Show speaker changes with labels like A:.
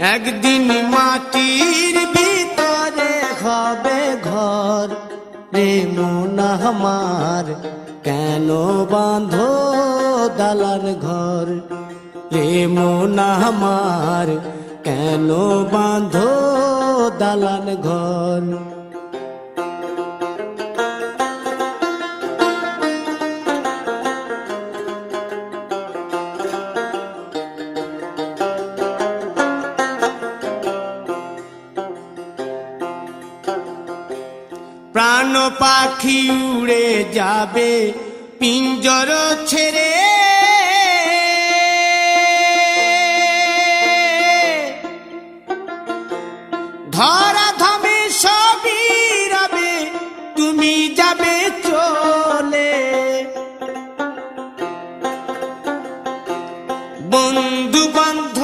A: একদিন মাটির ভিতরে হবে ঘর। রে মন আমার, কেন বাঁধো দালান ঘর? রে মন আমার, কেন বাঁধো দালান ঘর? প্রাণ পাখি উড়ে যাবে, পিঞ্জর ছেড়ে। ধরা ধমে সবই রবে, তুমি যাবে চলে। বন্ধু বান্ধব